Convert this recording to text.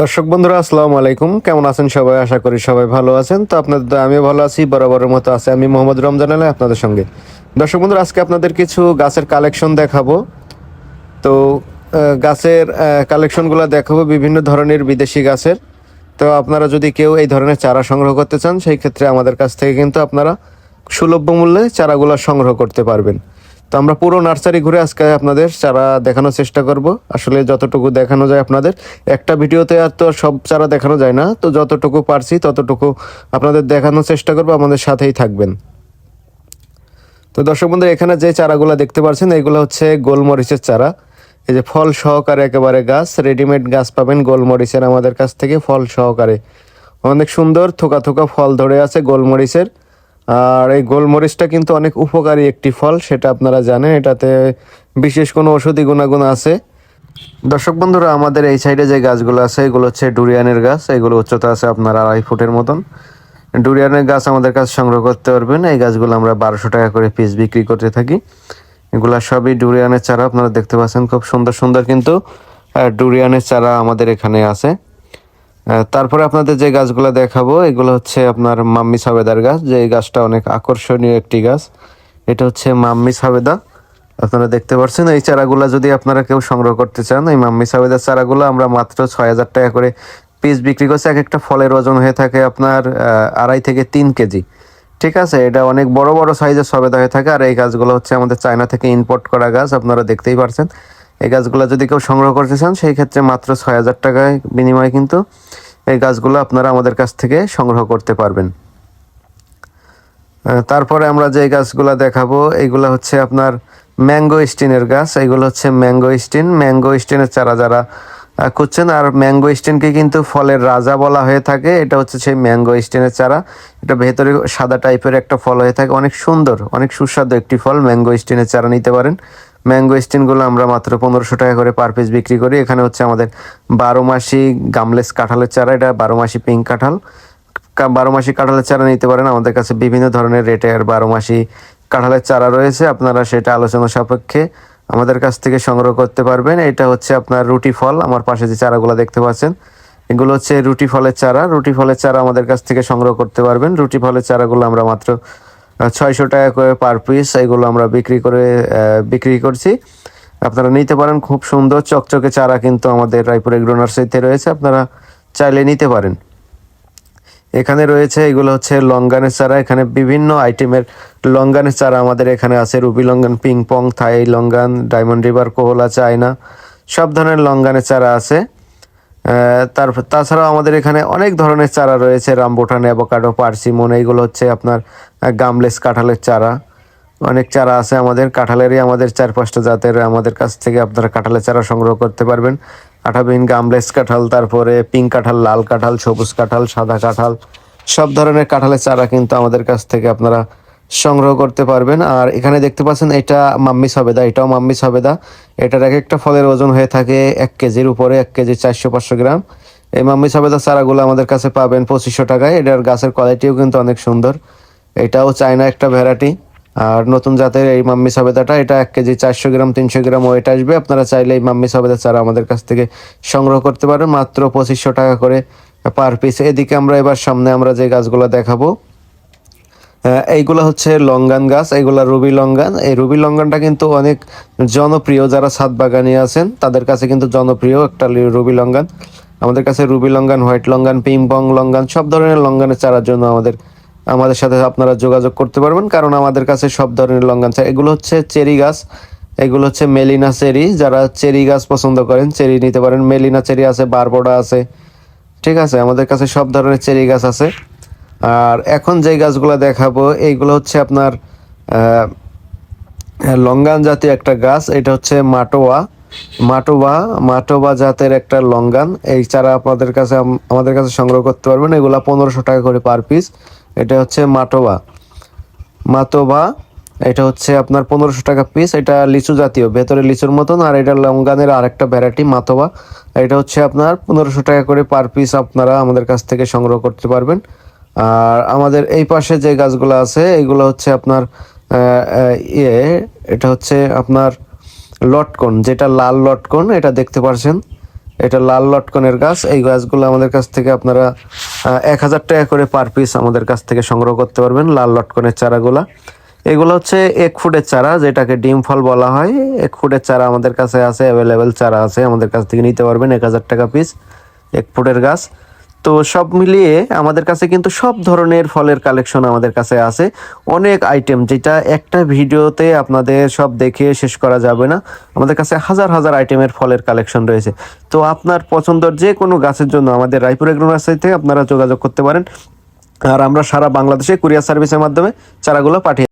দর্শক বন্ধুরা, আসসালামু আলাইকুম। কেমন আছেন সবাই? আশা করি সবাই ভালো আছেন। তো আপনাদের আমিও ভালো আছি। বরাবরের মতো আছে আমি মোহাম্মদ রমজান আলী আপনাদের সঙ্গে। দর্শক বন্ধুরা, আজকে আপনাদের কিছু গাছের কালেকশন দেখাবো। তো গাছের কালেকশনগুলো দেখাবো বিভিন্ন ধরনের বিদেশি গাছের। তো আপনারা যদি কেউ এই ধরনের চারা সংগ্রহ করতে চান, সেই ক্ষেত্রে আমাদের কাছ থেকে কিন্তু আপনারা সুলভ্য মূল্যে চারাগুলো সংগ্রহ করতে পারবেন। তো আমরা পুরো নার্সারি ঘুরে আজকে আপনাদের চারা দেখানোর চেষ্টা করব। আসলে যতটুকু দেখানো যায় আপনাদের, একটা ভিডিওতে আর তো সব চারা দেখানো যায় না। তো যতটুকু পারছি ততটুকু আপনাদের দেখানোর চেষ্টা করব, আমাদের সাথেই থাকবেন। তো দর্শক বন্ধু এখানে যে চারাগুলো দেখতে পাচ্ছেন এইগুলো হচ্ছে গোলমরিচের চারা। এই যে ফল সহকারে একেবারে গাছ, রেডিমেড গাছ পাবেন গোলমরিচের আমাদের কাছ থেকে ফল সহকারে। অনেক সুন্দর থোকা থোকা ফল ধরে আছে গোলমরিচের। আর এই গোলমরিচটা কিন্তু অনেক উপকারী একটি ফল, সেটা আপনারা জানেন। এটাতে বিশেষ কোনো ওষুধি গুণাগুণ আছে। দর্শক বন্ধুরা, আমাদের এই সাইডে যে গাছগুলো আছে, এগুলো হচ্ছে ডুরিয়ানের গাছ। এগুলো উচ্চতা আছে আপনার আড়াই ফুটের মতন। ডুরিয়ানের গাছ আমাদের কাছে সংগ্রহ করতে পারবেন। এই গাছগুলো আমরা বারোশো টাকা করে পিস বিক্রি করতে থাকি। এগুলা সবই ডুরিয়ানের চারা, আপনারা দেখতে পাচ্ছেন। খুব সুন্দর সুন্দর কিন্তু ডুরিয়ানের চারা আমাদের এখানে আছে। তারপরে আপনাদের যে গাছগুলো দেখাবো, এগুলো হচ্ছে আপনার মাম্মি সাবেদার গাছ, যে এই গাছটা অনেক আকর্ষণীয় একটি গাছ। এটা হচ্ছে মাম্মি সাবেদা। আপনারা দেখতে পাচ্ছেন এই চারাগুলো যদি আপনারা কেউ সংগ্রহ করতে চান, এই মাম্মি সাবেদার চারাগুলো আমরা মাত্র ছয় হাজার টাকা করে পিস বিক্রি করছি। এক একটা ফলের ওজন হয়ে থাকে আপনার আড়াই থেকে তিন কেজি। ঠিক আছে? এটা অনেক বড় বড় সাইজের সবেদা হয়ে থাকে। আর এই গাছগুলো হচ্ছে আমাদের চায়না থেকে ইম্পোর্ট করা গাছ, আপনারা দেখতেই পারছেন। এই গাছগুলো যদি কেউ সংগ্রহ করতে চান, সেই ক্ষেত্রে মাত্র ছয় হাজার টাকায় বিনিময়ে কিন্তু এই গাছগুলো আপনারা আমাদের কাছ থেকে সংগ্রহ করতে পারবেন। তারপরে আমরা যে গাছগুলো দেখাবো এইগুলো হচ্ছে আপনার ম্যাঙ্গো স্টিনের গাছ। এইগুলো হচ্ছে ম্যাঙ্গো স্টিন। ম্যাঙ্গো স্টিনের চারা যারা খুঁজছেন, আর ম্যাঙ্গো স্টিনকে কিন্তু ফলের রাজা বলা হয়ে থাকে। এটা হচ্ছে সেই ম্যাঙ্গো স্টিনের চারা। এটা ভেতরে সাদা টাইপের একটা ফল হয়ে থাকে। অনেক সুন্দর, অনেক সুস্বাদু একটি ফল ম্যাঙ্গো স্টিনের চারা নিতে পারেন। ম্যাঙ্গো স্টিনগুলো আমরা মাত্র পনেরোশো টাকা করে পার পিস বিক্রি করি। এখানে হচ্ছে আমাদের বারো মাসি গামলেস কাঁঠালের চারা, এটা বারো মাসি পিঙ্ক কাঁঠাল। বারো মাসি কাঁঠালের চারা নিতে পারেন। আমাদের কাছে বিভিন্ন ধরনের রেটের বারো মাসি কাঁঠালের চারা রয়েছে। আপনারা সেটা আলোচনা সাপেক্ষে আমাদের কাছ থেকে সংগ্রহ করতে পারবেন। এটা হচ্ছে আপনার রুটি ফল। আমার পাশে যে চারাগুলো দেখতে পাচ্ছেন, এগুলো হচ্ছে রুটি ফলের চারা। রুটি ফলের চারা আমাদের কাছ থেকে সংগ্রহ করতে পারবেন। রুটি ফলের চারাগুলো আমরা মাত্র ছয়শো টাকা করে পার পিস এগুলো আমরা বিক্রি করে বিক্রি করছি। আপনারা নিতে পারেন, খুব সুন্দর চকচকে চারা কিন্তু আমাদের রায়পুর এগ্রো নার্সারিতে রয়েছে, আপনারা চাইলে নিতে পারেন। এখানে রয়েছে, এগুলো হচ্ছে লঙ্গানের চারা, এখানে বিভিন্ন আইটেমের লঙ্গানের চারা আমাদের এখানে আছে, ruby longan ping pong Thai longan, diamond river, Kohala, China, সব ধরনের লঙ্গানের চারা আছে। তারপর তাছাড়াও আমাদের এখানে অনেক ধরনের চারা রয়েছে, রামবোটান, অ্যাভোকাডো, পার্সিমন, এইগুলো হচ্ছে আপনার গামলেস কাঁঠালের চারা। অনেক চারা আছে আমাদের, কাঁঠালেরই আমাদের চার পাঁচটা জাতের, আমাদের কাছ থেকে আপনারা কাঁঠালের চারা সংগ্রহ করতে পারবেন। আঠাবিন গামলেস কাঁঠাল, তারপরে পিঙ্ক কাঁঠাল, লাল কাঁঠাল, সবুজ কাঁঠাল, সাদা কাঁঠাল, সব ধরনের কাঁঠালের চারা কিন্তু আমাদের কাছ থেকে আপনারা সংগ্রহ করতে পারবেন। আর এখানে দেখতে পাচ্ছেন এটা মাম্মি সবেদা, এটাও মাম্মি সবেদা। এটার এক একটা ফলের ওজন হয়ে থাকে এক কেজির উপরে, এক কেজি চারশো পাঁচশো গ্রাম। এই মাম্মি সবেদা চারাগুলো আমাদের কাছে পাবেন পঁচিশশো টাকায়। এটার গাছের কোয়ালিটিও কিন্তু অনেক সুন্দর। এটাও চায়না একটা ভ্যারাইটি। আর নতুন জাতের এই মাম্মি সবেদাটা, এটা এক কেজি চারশো গ্রাম, তিনশো গ্রাম ওয়েট আসবে। আপনারা চাইলে এই মাম্মি সবেদা চারা আমাদের কাছ থেকে সংগ্রহ করতে পারেন। মাত্র পঁচিশশো টাকা করে পার পিস এদিকে আমরা এবার সামনে আমরা যে গাছগুলো দেখাবো এইগুলো হচ্ছে লঙ্গান গাছ, এইগুলা রুবি লঙ্গান। এই রুবি লঙ্গানটা কিন্তু অনেক জনপ্রিয়, যারা ছাদ বাগানি আছেন, তাদের কাছে কিন্তু জনপ্রিয় একটা রুবি লঙ্গান। আমাদের কাছে ruby longan, white longan ping pong longan, সব ধরনের লঙ্গানের চারার জন্য আমাদের আমাদের সাথে আপনারা যোগাযোগ করতে পারবেন, কারণ আমাদের কাছে সব ধরনের লঙ্গান চারা এগুলো হচ্ছে চেরি গাছ, এগুলো হচ্ছে মেলিনা চেরি। যারা চেরি গাছ পছন্দ করেন, চেরি নিতে পারেন। মেলিনা চেরি আছে, বারবোডা আছে, ঠিক আছে? আমাদের কাছে সব ধরনের চেরি গাছ আছে। আর এখন যে গাছগুলো দেখাবো, এইগুলো হচ্ছে আপনার লঙ্গান জাতীয় একটা গাছ, এটা হচ্ছে মাটোয়া। মাটোবা মাটোবা জাতের একটা লঙ্গান। এই চারা আপনাদের কাছে আমাদের কাছে সংগ্রহ করতে পারবেন। এগুলা পনেরোশো টাকা করে পার পিস। এটা হচ্ছে মাটোবা মাতোবা এটা হচ্ছে আপনার পনেরোশো টাকা পিস। এটা লিচু জাতীয়, ভেতরে লিচুর মতন। আর এটা লঙ্গানের আরেকটা ভ্যারাইটি মাতোবা এটা হচ্ছে আপনার পনেরোশো টাকা করে পার পিস আপনারা আমাদের কাছ থেকে সংগ্রহ করতে পারবেন। আর আমাদের এই পাশে যে গাছগুলো আছে, এগুলো হচ্ছে আপনার ইয়ে এটা হচ্ছে আপনার লটকন, যেটা লাল লটকন, এটা দেখতে পারছেন? এটা লাল লটকনের গাছ। এই গাছগুলো আমাদের কাছ থেকে আপনারা এক হাজার টাকা করে পার পিস আমাদের কাছ থেকে সংগ্রহ করতে পারবেন লাল লটকনের চারাগুলা। এগুলো হচ্ছে এক ফুটের চারা, যেটাকে ডিম ফল বলা হয়। এক ফুটের চারা আমাদের কাছে আছে অ্যাভেলেবেল চারা আছে, আমাদের কাছ থেকে নিতে পারবেন এক হাজার টাকা পিস এক ফুটের গাছ। তো সব মিলিয়ে আমাদের কাছে কিন্তু সব ধরনের ফলের কালেকশন আমাদের কাছে আছে। অনেক আইটেম যেটা একটা ভিডিওতে আপনাদের সব দেখে শেষ করা যাবে না। আমাদের কাছে হাজার হাজার আইটেমের ফলের কালেকশন রয়েছে। তো আপনার পছন্দর যে কোনো গাছের জন্য আমাদের রায়পুর এগ্রো থেকে আপনারা যোগাযোগ করতে পারেন। আর আমরা সারা বাংলাদেশে কুরিয়ার সার্ভিসের মাধ্যমে চারাগুলো পাঠিয়ে